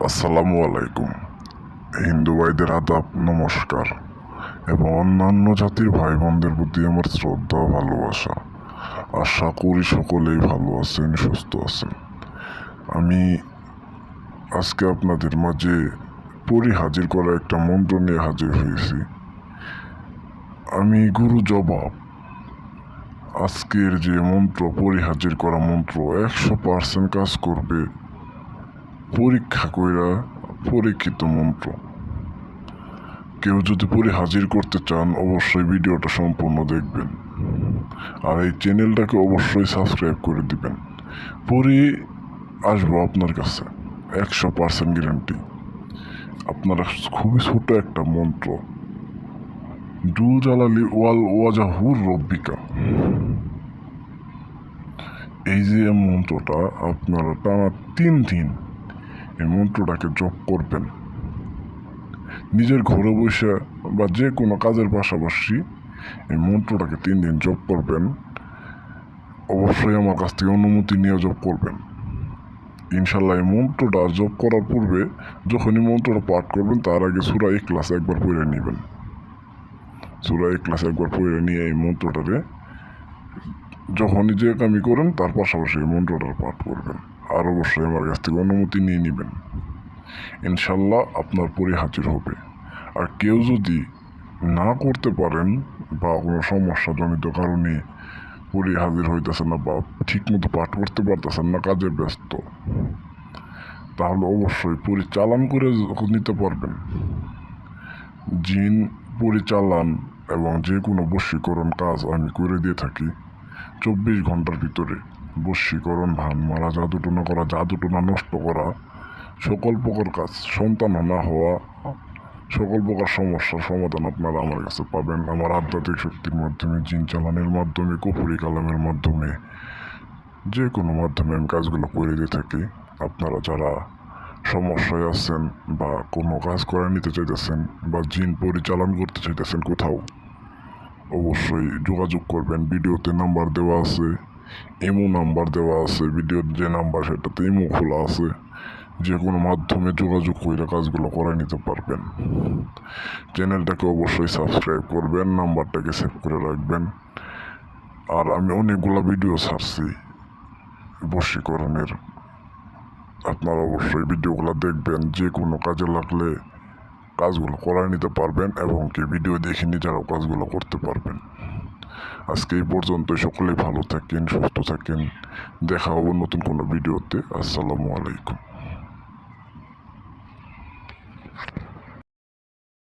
আসসালামু আলাইকুম। হিন্দু ভাইদের আদাব, নমস্কার। এবং অন্যান্য জাতির ভাই বোনদের প্রতি আমার শ্রদ্ধা ভালোবাসা। আশা করি সকলেই ভালো আছেন, সুস্থ আছেন। আমি আজকে আপনাদের মাঝে পরি হাজির করা একটা মন্ত্র নিয়ে হাজির হয়েছি। আমি গুরু জবাব। আজকের যে মন্ত্র, পরি হাজির করা মন্ত্র, একশো পার্সেন্ট কাজ করবে পরীক্ষা কইরা পরীক্ষিত মন্ত্র। কেউ যদি পরে হাজির করতে চান, অবশ্যই ভিডিওটা সম্পূর্ণ দেখবেন। আর এই চ্যানেলটাকে অবশ্যই সাবস্ক্রাইব করে দিবেন। পরে আসব আপনার কাছে, একশো পার্সেন্ট গ্যারান্টি। আপনারা খুবই ছোট একটা মন্ত্র। জুল জালালি ওয়াল ওয়াজাহুর রব্বিকা। এই যে মন্ত্রটা আপনারা টানা তিন দিন এই মন্ত্রটাকে জপ করবেন। নিজের ঘরে বসে বা যে কোনো কাজের পাশাপাশি এই মন্ত্রটাকে তিন দিন জপ করবেন। অবশ্যই আমার কাছ থেকে অনুমতি নিয়ে জপ করবেন। ইনশাল্লাহ এই মন্ত্রটা জপ করার পূর্বে যখনই মন্ত্রটা পাঠ করবেন, তার আগে সুরা এক ক্লাস একবার পড়ে নেবেন। সুরা এক ক্লাস একবার পড়ে নিয়ে এই মন্ত্রটারে যখনই যে কামি করেন, তার পাশাপাশি মন্ত্রটার পাঠ করবেন। আর অবশ্যই আমার কাছ থেকে অনুমতি নিয়ে নেবেন। ইনশাল্লাহ আপনার পরে হাজির হবে। আর কেউ যদি না করতে পারেন বা কোনো সমস্যাজনিত কারণে পরে হাজির হইতেছেন না বা ঠিকমতো পাঠ করতে পারতেছেন না, কাজে ব্যস্ত, তাহলে অবশ্যই পরিচালন করে নিতে পারবেন। জিন পরিচালন এবং যে কোনো বশীকরণ কাজ আমি করে দিয়ে থাকি। চব্বিশ ঘণ্টার ভিতরে। বশীকরণ, ভান মারা জাদুটনা করা জাদুটনা নষ্ট করা, সকল প্রকার কাজ, সন্তান না হওয়া, সকল প্রকার সমস্যার সমাধান আপনারা আমার কাছে পাবেন। আমার আধ্যাত্মিক শক্তির মাধ্যমে, জিন চালানের মাধ্যমে কপুরি কালামের মাধ্যমে যে কোনো মাধ্যমে আমি কাজগুলো করে দিয়ে থাকি। আপনারা যারা সমস্যায় আছেন বা কোনো কাজ করে নিতে চাইতেছেন বা জিন পরিচালন করতে চাইতেছেন কোথাও অবশ্যই যোগাযোগ করবেন, ভিডিওতে নাম্বার দেওয়া আছে, ইমো নাম্বার দেওয়া আছে, ভিডিওর যে নাম্বার সেটাতে ইমো খোলা আছে, যে কোনো মাধ্যমে যোগাযোগ করে কাজগুলো করে নিতে পারবেন। চ্যানেলটাকে অবশ্যই সাবস্ক্রাইব করবেন, নাম্বারটাকে সেভ করে রাখবেন। আর আমি অনেকগুলো ভিডিও ছাড়ছি বশীকরণের। আপনারা অবশ্যই ভিডিওগুলো দেখবেন, যে কোনো কাজে লাগলে কাজগুলো করায় নিতে পারবেন এবং কি ভিডিও দেখে নিজেরাও কাজগুলো করতে পারবেন। আজকে এই পর্যন্ত সকলেই ভালো থাকেন, সুস্থ থাকেন। দেখা হব নতুন কোনো ভিডিওতে। আসসালামু আলাইকুম।